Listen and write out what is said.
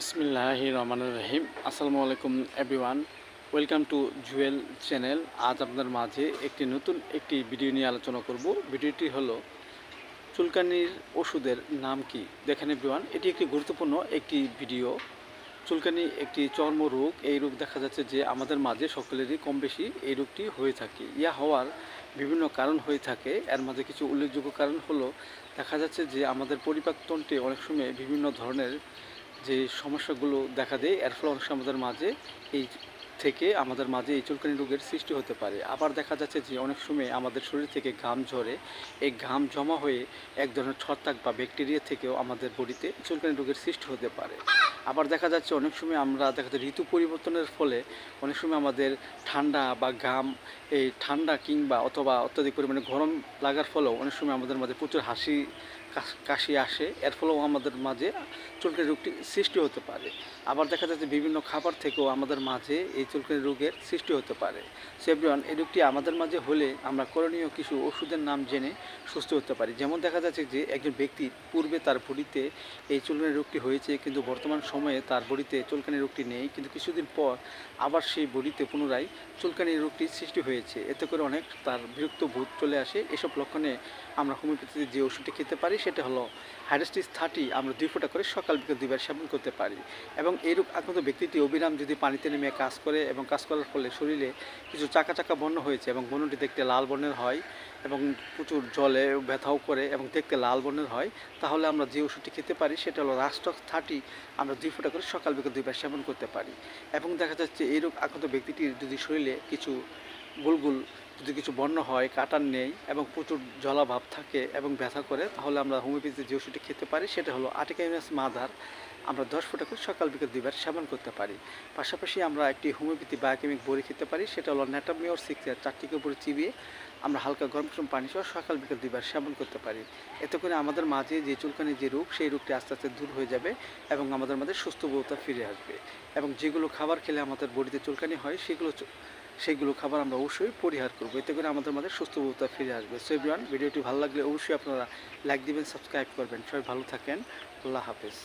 বিসমিল্লাহ রহমান রহিম আসসালামু আলাইকুম, everyone. Welcome to Jewel channel. আজ আপনার মাঝে একটি নতুন একটি ভিডিও নিয়ে আলোচনা করব। ভিডিওটি হলো, চুলকানির ওষুধের নাম কি? দেখেন এভরিওয়ান, এটি একটি গুরুত্বপূর্ণ একটি ভিডিও। চুলকানি একটি চর্ম রোগ। এই রোগ দেখা যাচ্ছে যে আমাদের মাঝে সকলেরই কম বেশি এই রোগটি হয়ে থাকে। ইয়া হওয়ার বিভিন্ন কারণ হয়ে থাকে। এর মাঝে কিছু উল্লেখযোগ্য কারণ হলো, দেখা যাচ্ছে যে আমাদের পরিপাকতন্ত্রে অনেক সময় বিভিন্ন ধরনের যে সমস্যাগুলো দেখা দেয় এর ফলে অনেক আমাদের মাঝে এই থেকে আমাদের মাঝে এই চুলকানি রোগের সৃষ্টি হতে পারে। আবার দেখা যাচ্ছে যে অনেক সময় আমাদের শরীর থেকে ঘাম ঝরে। এই ঘাম জমা হয়ে এক ধরনের ছত্রাক বা ব্যাকটেরিয়া থেকেও আমাদের বডিতে চুলকানি রোগের সৃষ্টি হতে পারে। আবার দেখা যাচ্ছে অনেক সময় আমরা দেখা যাচ্ছে ঋতু পরিবর্তনের ফলে অনেক সময় আমাদের ঠান্ডা বা ঘাম, এই ঠান্ডা কিংবা অথবা অত্যাধিক পরিমাণে গরম লাগার ফলেও অনেক সময় আমাদের মাঝে প্রচুর হাসি কাশ- আসে। এর ফলেও আমাদের মাঝে চুলকানি রোগটি সৃষ্টি হতে পারে। আবার দেখা যাচ্ছে বিভিন্ন খাবার থেকেও আমাদের মাঝে এই চুলকানি রোগের সৃষ্টি হতে পারে। সেভরিওয়ান এই রোগটি আমাদের মাঝে হলে আমরা করণীয় কিছু ওষুধের নাম জেনে সুস্থ হতে পারি। যেমন দেখা যাচ্ছে যে একজন ব্যক্তি পূর্বে তার বডিতে এই চুলকানি রোগটি হয়েছে, কিন্তু বর্তমান সময়ে তার বডিতে চুলকানি রোগটি নেই, কিন্তু কিছুদিন পর আবার সেই বডিতে পুনরায় চুলকানি রোগটি সৃষ্টি হয়েছে। এতে করে অনেক তার বিরক্ত ভূত চলে আসে। এসব লক্ষণে আমরা হোমিওপ্যাথিতে যে ওষুধটি খেতে পারি, সেটা হলো হাইড্রাস্টিস থার্টি, আমরা দুই ফোঁটা করে সকাল বিকেল দুইবার সেবন করতে পারি। এবং এই রোগ আক্রান্ত ব্যক্তিটি অবিরাম যদি পানিতে নেমে কাজ করে এবং কাজ করার ফলে শরীরে কিছু চাকা চাকা বর্ণ হয়েছে এবং বর্ণটি দেখতে লাল বর্ণের হয় এবং প্রচুর জলে ব্যথাও করে এবং দেখতে লাল বর্ণের হয়, তাহলে আমরা যে ওষুধটি খেতে পারি সেটা হলো রাস্টক থার্টি আমরা দুই ফোঁটা করে সকাল বিকেল দুইবার সেবন করতে পারি। এবং দেখা যাচ্ছে এই রোগ আক্রান্ত ব্যক্তিটির যদি শরীরে কিছু গুলগুল, যদি কিছু বর্ণ হয়, কাটার নেই এবং প্রচুর জলাভাব থাকে এবং ব্যথা করে, তাহলে আমরা হোমিওপ্যাথিতে যে ওষুধটি খেতে পারি সেটা হলো আটিকাইনাস মাদার আমরা দশ ফোঁটা করে সকাল বিকেল দুইবার সেবন করতে পারি। পাশাপাশি আমরা একটি হোমিওপ্যাথি বায়োকেমিক বড়ি খেতে পারি, সেটা হলো ন্যাটামিওর সিক্স চারটিকে উপরে চিবিয়ে আমরা হালকা গরম গরম পানি সহ সকাল বিকেল দুইবার সেবন করতে পারি। এতে করে আমাদের মাঝে যে চুলকানি যে রোগ, সেই রোগটি আস্তে আস্তে দূর হয়ে যাবে এবং আমাদের মাঝে সুস্থ বোধতা ফিরে আসবে। এবং যেগুলো খাবার খেলে আমাদের বডিতে চুলকানি হয়, সেগুলো সেইগুলো খাবার আমরা অবশ্যই পরিহার করব। এতে করে আমাদের মাঝে সুস্থ বোধতা ফিরে আসবে। সো এভরিওয়ান ভিডিওটি ভালো লাগলে অবশ্যই আপনারা লাইক দিবেন সাবস্ক্রাইব করবেন। সবাই ভালো থাকেন। আল্লাহ হাফেজ।